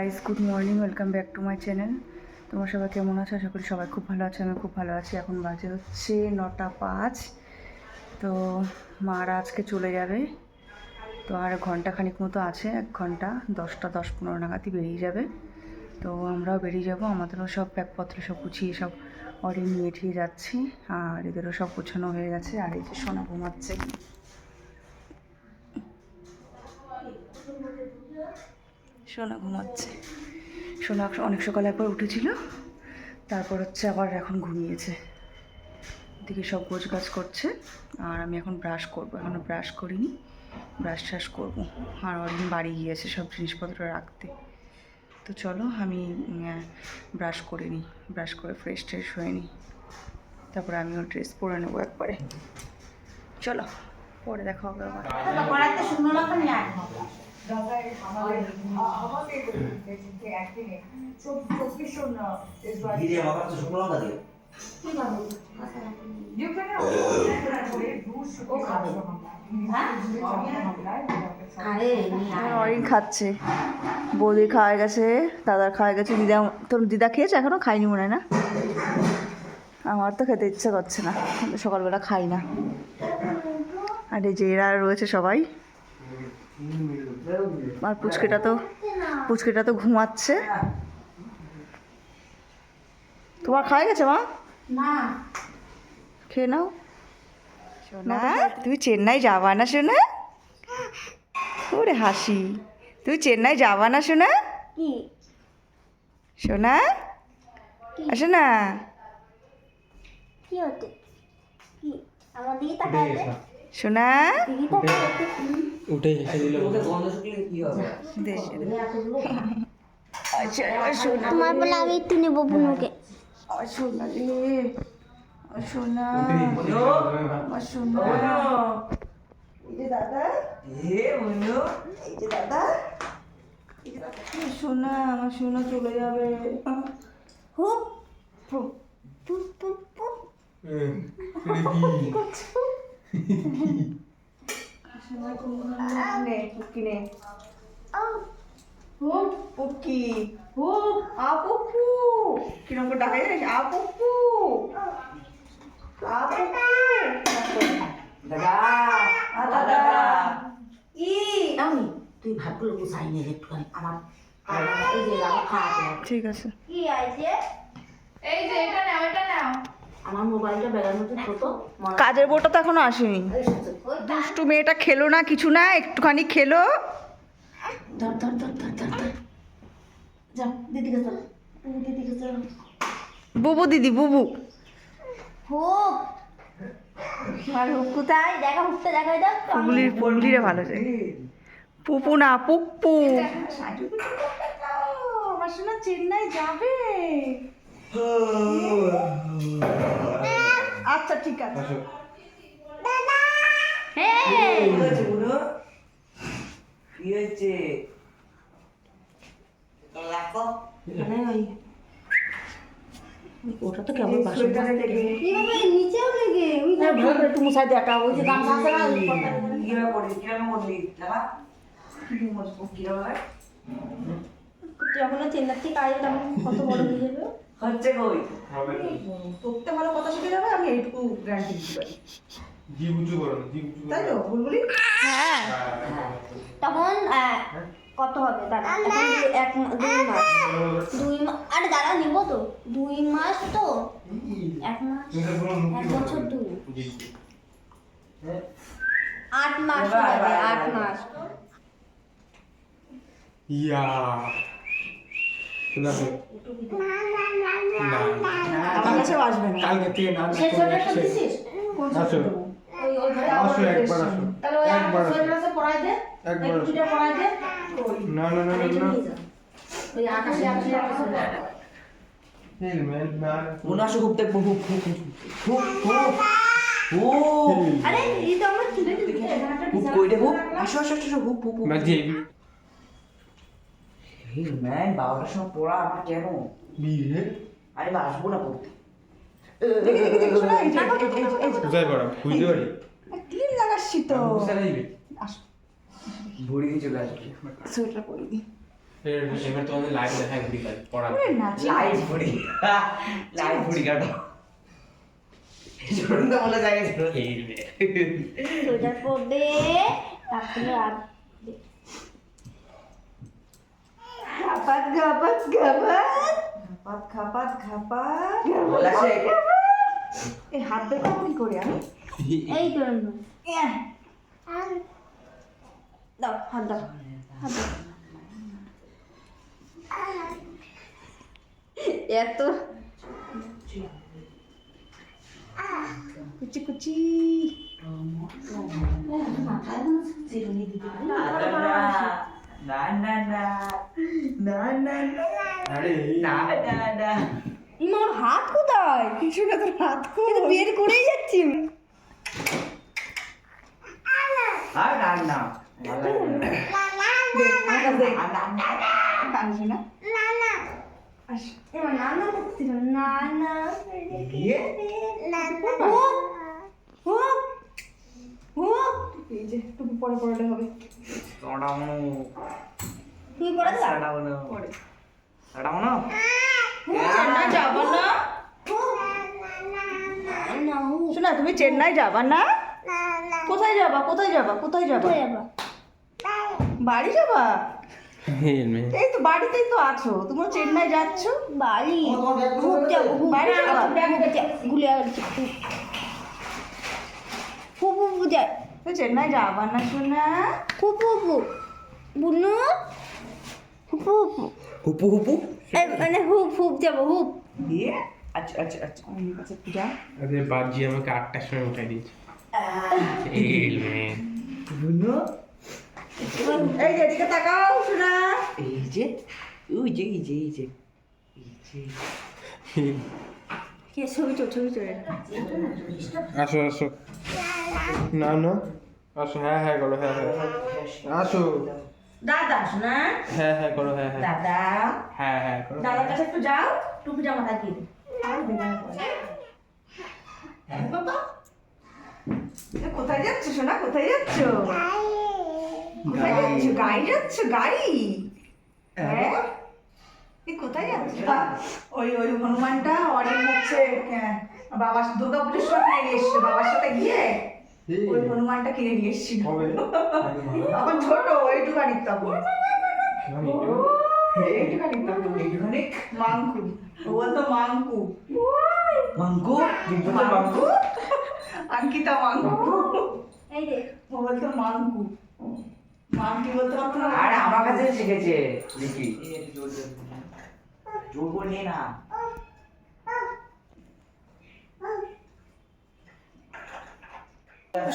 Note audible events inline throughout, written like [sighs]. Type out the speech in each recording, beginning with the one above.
Guys good morning welcome back to my channel তোমরা সবাই কেমন আছো? আশা করি সবাই খুব ভালো আছে, আমি খুব ভালো আছি। এখন বাজে হচ্ছে নটা পাঁচ। তো মারা আজকে চলে যাবে। তো আর ঘণ্টা খানিক মতো আছে, এক ঘণ্টা, দশটা দশ পনেরো নাগাদই বেরিয়ে যাবে। তো আমরাও বেরিয়ে যাব। আমাদেরও সব ব্যাগপত্র সব গুছিয়ে সব অর্ডার নিয়ে ঠিয়ে যাচ্ছি। আর এদেরও সব গোছানো হয়ে গেছে। আর এই যে সোনা ঘুমাচ্ছে। সোনা ঘুমাচ্ছে। সোনা অনেক সকালে একবার উঠেছিল, তারপর হচ্ছে আবার এখন ঘুমিয়েছে। দিকে সব গোছ গাছ করছে, আর আমি এখন ব্রাশ করব। এখনও ব্রাশ করিনি ব্রাশ ট্রাশ করব। আর অরিন বাড়ি গিয়েছে সব জিনিসপত্র রাখতে। তো চলো আমি ব্রাশ করে নিই। ব্রাশ করে ফ্রেশ ট্রেশ হয়ে নিই। তারপরে আমিও ড্রেস পরে নেব একবারে। চলো, পরে দেখা হবে আবার। আরে নিয়ে আয়। অরিন খাচ্ছে। বৌদি খাওয়া গেছে দাদার খাওয়া গেছে। দিদা তোর দিদা খেয়েছে? এখনও খাইনি মনে হয় না? আমার তো খেতে ইচ্ছে করছে না। সকালবেলা খাই না। আর এই যে এরা রয়েছে সবাই। আর পুচকেটা তো পুচকেটা তো ঘুমাচ্ছে। তোমার খাওয়া গেছে মা? খেয়ে নাও। সোনা তুমি চেন্নাই যাবা না সোনা ওরে হাসি। তুই চেন্নাই যাবা না শোনা? সোনা আসো না কি হচ্ছে? কি? আমার দিকে তাকায় দে। উঠে খা। আচ্ছা, আমার সোনা। তোমার বলে আমি একটু নেব বুনুকে। আমার সোনা রে। সোনা। এই যে দাদা। এ এই যে দাদা। সোনা আমার সোনা চলে যাবে। হুপ ফুপ। পুপ পুপ পুপ সোনা ঘুমানো। নে পুকি নে হুপ পুকি হুপ আ পুপু কিরম করে ডাকা জানিস আ পুপু আ পুপু দাদা আ দাদা ই আমি তুই ভাতগুলো গুছাই নে একটুখানি আমার আমার- এই যে আমার খাওয়াতে হবে ঠিক আছে কি আছে এই যে এটা নাও এটা নাও আমার মোবাইলটা ব্যাগের মধ্যে ছোট কাজের বউটা তো এখনও আসেনি। দুষ্টু মেয়েটা খেলো না কিছু না একটুখানি খেলো। ধর ধর ধর ধর ধর ধর। যা দিদিকে চল দিদিকে চল বুবু দিদি বুবু। আর কোথায়? দেখা হুপতে দেখা দাও পুগুলির পুগুলিরে ভালো যায়। পুপু না পুপ্পু। আমার শোনা চেন্নাই যাবে। [sighs] আচ্ছা ঠিক আছে। হ্যাঁ কি হয়েছে ওটা তো কেমন নিচেও লেগে। ওই করে একটু ওই যে গামছা আছে না কীভাবে পড়ি কীভাবে মরলি দাদা? কীভাবে? যখন চেন্নাই থেকে আয় তখন কত বড় হয়ে যাবে হচ্ছে কই? তোরতে ভালো কথা শিখে যাবে আমি এইটুকু গ্যারান্টি দিতে পারি। জি বুঝু করো জি বুঝু তাই তো বুলবুলি হ্যাঁ। তখন কত হবে? দাদা এক দুই মাস। দুই মাস আরে দাদা নিব তো। দুই মাস তো। এক মাস এক বছর দুই আট মাস আট মাস। ইয়া। না। আমার কাছেও আসবে না। কালকে থেকে না সে সোয়েটারটা দিছিস? আসো। ওই ওই ঘরে আসো একবার আসো। তাহলে ওই একবার আসো। সোয়েটারটা পরাই দে। একবার একটু দুটো পরাই দে। না না না না। ওই আকাশে আকাশে আকাশে আসো খুব খুব খুব খুব খুব খুব আরে এই তো আমরা তুলে দিতে এখানে একটা খুব বিছানা কই রে খুব। আসো আসো আসো খুব খুব খুব। হে ম্যান বারোটার সময় পড়া আমার কেন বিয়ে আরে বা আসব না পড়তে এই এই এই এই। কোথায় পারি লাগাচ্ছি তো ভরি দিয়ে চলে আসবে সোয়েটার পরে দিই এবার এবার তোমাদের লাইভ দেখায় ঘুরি কাজ পড়া লাইভ ঘুড়ি লাইভ কাটো ঝুড়ুন তো বলে যায় এই সোয়েটার পরবে তারপরে আর খাপাত খাপাত খাপাত খাপাত খাপাত খাপাত বলা সে এই হাত দেখো কি করে আমি এই তো। দাও হাত দাও হাত দাও এত কুচি কুচি না না না না না না আরে। না না না মোর হাত কোথায়? কিছু না তোর হাত তো বের করেই যাচ্ছি। আর না না। না এই যে টুপি পরে পড়লে হবে। দাও তোড়ামনো পরে তোড়ামনো চেন্নাই যাবা না? না শোনা তুমি চেন্নাই যাবা না? কোথায় যাবা কোথায় যাবা কোথায় যাবা? যাবা? বাড়ি যাবা? এই তো বাড়িতেই তো আছো। তুমি চেন্নাই যাচ্ছ? বাড়ি। বাড়ি যাবা? ঘুরে যায় তো চেন্নাই যাবা না শোনা হুপ হুপ। বুনু? হুপ হুপ। হুপু হুপু? মানে হুপ হুপ যাব হুপ। দিয়ে আচ্ছা আচ্ছা আচ্ছা। পূজা আরে বাজি আমাকে আটটার সময় উঠাই দিয়েছে। বুনো? এই যে এদিকে তাকাও শোনা এই যে ওই যে এই যে এই যে। এই যে। কে ছবি চল ছবি চলে আসো আসো। না না আসো হ্যাঁ হ্যাঁ করো হ্যাঁ হ্যাঁ। আসো। দাদা শোনা হ্যাঁ হ্যাঁ করো হ্যাঁ হ্যাঁ। দাদা। হ্যাঁ হ্যাঁ করো। দাদার কাছে একটু যাও টুপি দে বাবা। কোথায় যাচ্ছ সোনা? কোথায় যাচ্ছ? কোথায় যাচ্ছ? গাড়ি যাচ্ছ গাড়ি? হ্যাঁ। কোথায় যাচ্ছ? ওই ওই হনুমানটা অনেক হচ্ছে হ্যাঁ, বাবা দুর্গা পুজোর সময় নিয়ে এসছে বাবার সাথে গিয়ে? ওই হনুমানটা কিনে নিয়ে এসছিল। কবে? তখন ছোট তখন। এইটুখানি তখন। এইটুখানি মাংকু ও বলতো মাংকু। মাঙ্কু মাংকু? অঙ্কিতা মাংকু। ও বলতো মাংকু। মাংকি বলতে পারতো আমার কাছে শিখেছে লিখি। জোর নিয়ে না।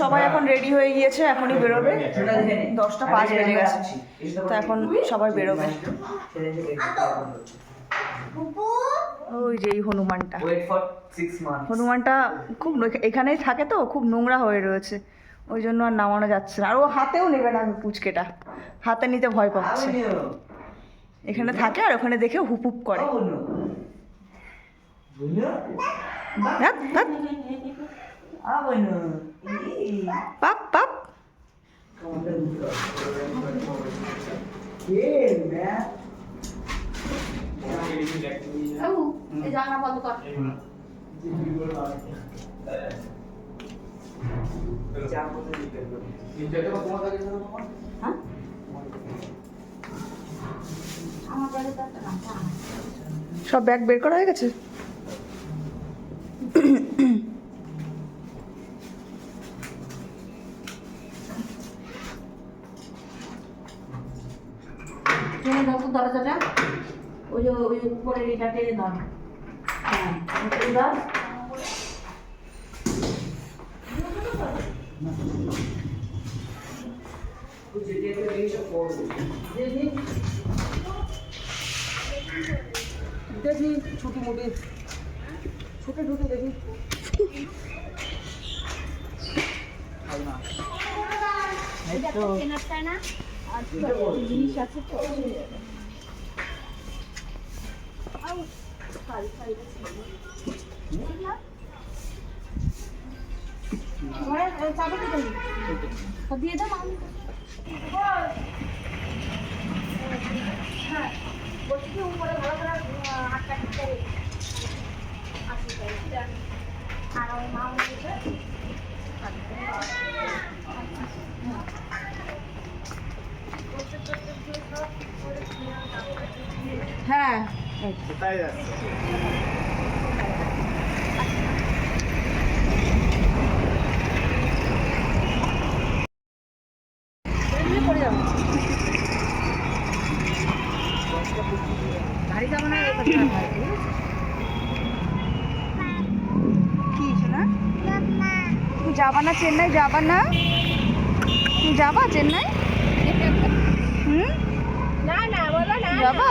সবাই এখন রেডি হয়ে গিয়েছে এখনই বেরোবে। দশটা পাঁচ বেজে গেছে। তো এখন সবাই বেরোবে। ওই যে এই হনুমানটা। হনুমানটা খুব এখানেই থাকে তো খুব নোংরা হয়ে রয়েছে। ওই জন্য আর নামানো যাচ্ছে না। আর ও হাতেও নেবে না আমি পুচকেটা। হাতে নিতে ভয় পাচ্ছে। এখানে থাকে আর ওখানে দেখে হুপ হুপ করে। ধ্যাৎ, পাপ পাপ বন্ধ কর সব ব্যাগ বের করা হয়ে গেছে? টেনে দাও তো দরজাটা? ওই যে ওই উপরের এটা টেনে দাও। হ্যাঁ দাও। দেখি। ছোটো মোটে। ছোটো ছোটো দেখি। জিনিস আছে তো হ্যাঁ, হ্যাঁ, দিয়ে দাম আমি হ্যাঁ বলছি কি উপরে ভালো করে আটটা আর আমার মা যাবা না চেন্নাই যাবা না যাবা চেন্নাই হুম না না যাবা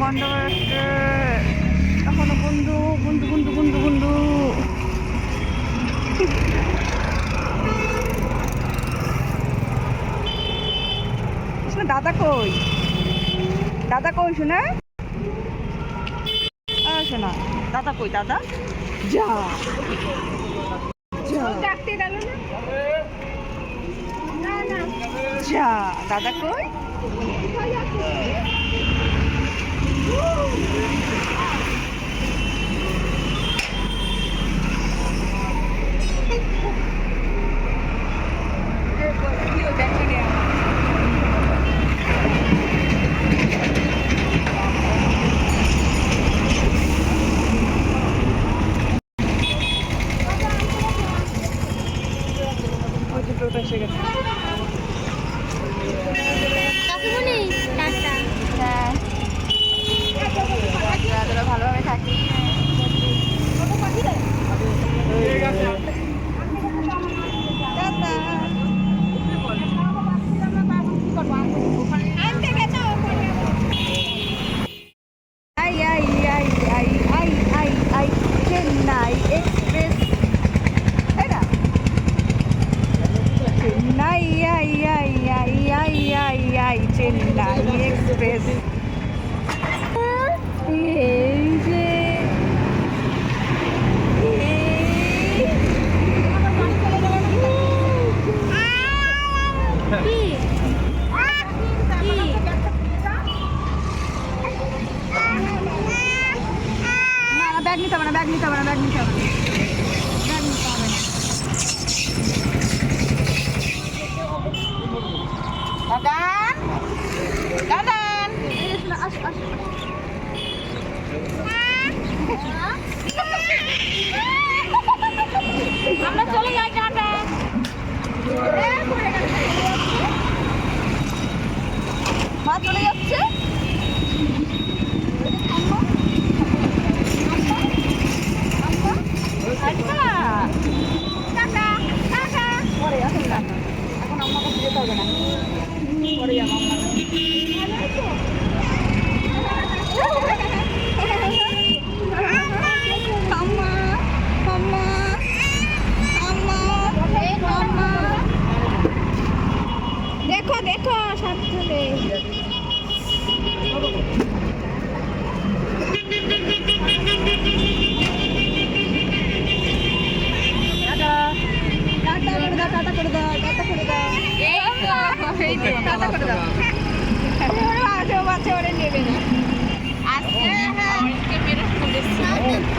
গন্ডগোল এখনও বন্ধু বন্ধু বন্ধু বন্ধু বন্ধু। দাদা কই? দাদা কই শোনা? শোনা, দাদা কই, দাদা? যা। যা, দাদা কই? Woo!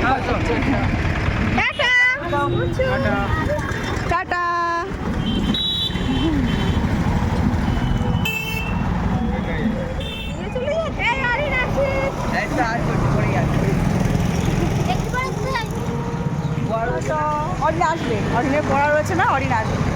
টাটা। টাটা। অরিনে আসবে। অরিনে পড়া রয়েছে না? অরিন আসবে।